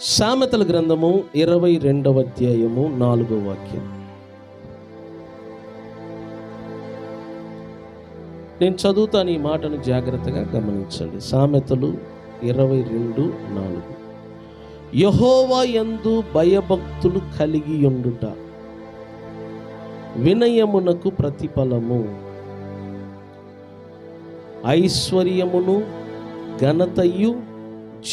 సామెతల గ్రంథము ఇరవై రెండవ అధ్యాయము నాలుగో వాక్యం. నేను చదువుతాను ఈ మాటను జాగ్రత్తగా గమనించండి. సామెతలు ఇరవై రెండు నాలుగు. యహోవా ఎందు భయభక్తులు కలిగి ఉండుట వినయమునకు ప్రతిఫలము. ఐశ్వర్యమును ఘనతయు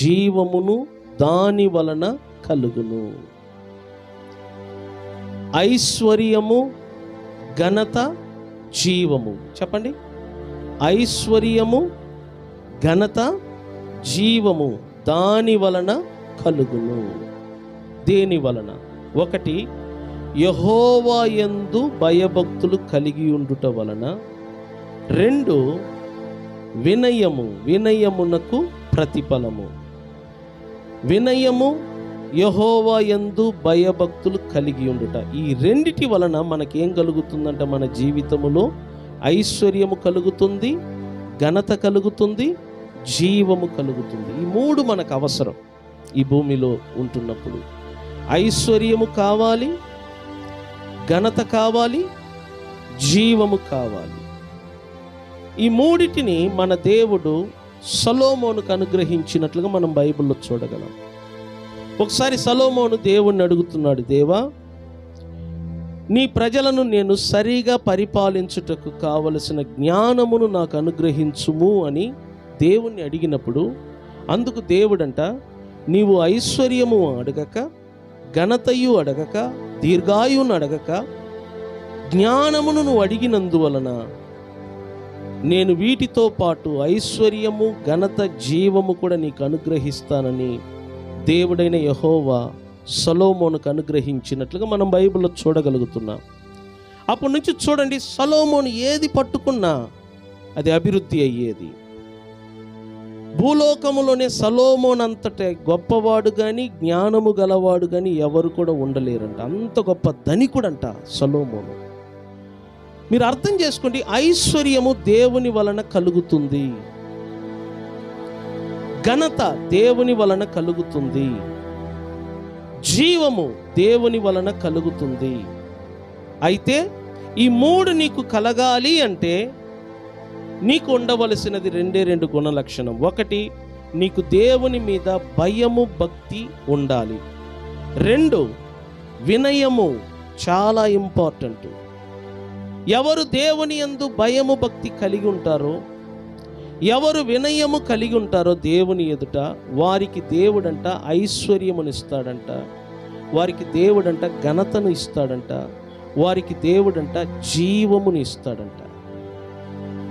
జీవమును దాని వలన కలుగును. ఐశ్వర్యము ఘనత జీవము. చెప్పండి. ఐశ్వర్యము ఘనత జీవము దాని వలన కలుగును. దేని వలన? ఒకటి యహోవా యందు భయభక్తులు కలిగి ఉండుట వలన. రెండు వినయము వినయమునకు ప్రతిఫలము. వినయము యహోవా ఎందు భయభక్తులు కలిగి ఉండుట. ఈ రెండిటి వలన మనకేం కలుగుతుందంటే మన జీవితములో? ఐశ్వర్యము కలుగుతుంది ఘనత కలుగుతుంది జీవము కలుగుతుంది. ఈ మూడు మనకు అవసరం ఈ భూమిలో ఉంటున్నప్పుడు. ఐశ్వర్యము కావాలి ఘనత కావాలి జీవము కావాలి. ఈ మూడిటిని మన దేవుడు సలోమోనుకు అనుగ్రహించినట్లుగా మనం బైబిల్లో చూడగలం. ఒకసారి సలోమోను దేవుణ్ణి అడుగుతున్నాడు దేవా నీ ప్రజలను నేను సరిగా పరిపాలించుటకు కావలసిన జ్ఞానమును నాకు అనుగ్రహించుము అని దేవుణ్ణి అడిగినప్పుడు అందుకు దేవుడంట నీవు ఐశ్వర్యము అడగక ఘనతయు అడగక దీర్ఘాయువును అడగక జ్ఞానమును నువ్వు అడిగినందువలన నేను వీటితో పాటు ఐశ్వర్యము ఘనత జీవము కూడా నీకు అనుగ్రహిస్తానని దేవుడైన యహోవా సలోమోనుకు అనుగ్రహించినట్లుగా మనం బైబిల్లో చూడగలుగుతున్నాం. అప్పటి నుంచి చూడండి సలోమోను ఏది పట్టుకున్నా అది అభివృద్ధి అయ్యేది. భూలోకములోనే సలోమోన్ అంతటే గొప్పవాడు కానీ జ్ఞానము గలవాడు కానీ ఎవరు కూడా ఉండలేరంట. అంత గొప్ప ధనికుడంట సలోమోను. మీరు అర్థం చేసుకోండి ఐశ్వర్యము దేవుని వలన కలుగుతుంది. ఘనత దేవుని వలన కలుగుతుంది. జీవము దేవుని వలన కలుగుతుంది. అయితే ఈ మూడు నీకు కలగాలి అంటే నీకు ఉండవలసినది రెండే రెండు గుణ లక్షణం ఒకటి నీకు దేవుని మీద భయము భక్తి ఉండాలి. రెండు వినయము చాలా ఇంపార్టెంట్. ఎవరు దేవుని యందు భయము భక్తి కలిగి ఉంటారో ఎవరు వినయము కలిగి ఉంటారో దేవుని ఎదుట వారికి దేవుడంట ఐశ్వర్యమునిస్తాడంట వారికి దేవుడంట ఘనతను ఇస్తాడంట. వారికి దేవుడంట జీవమును ఇస్తాడంట.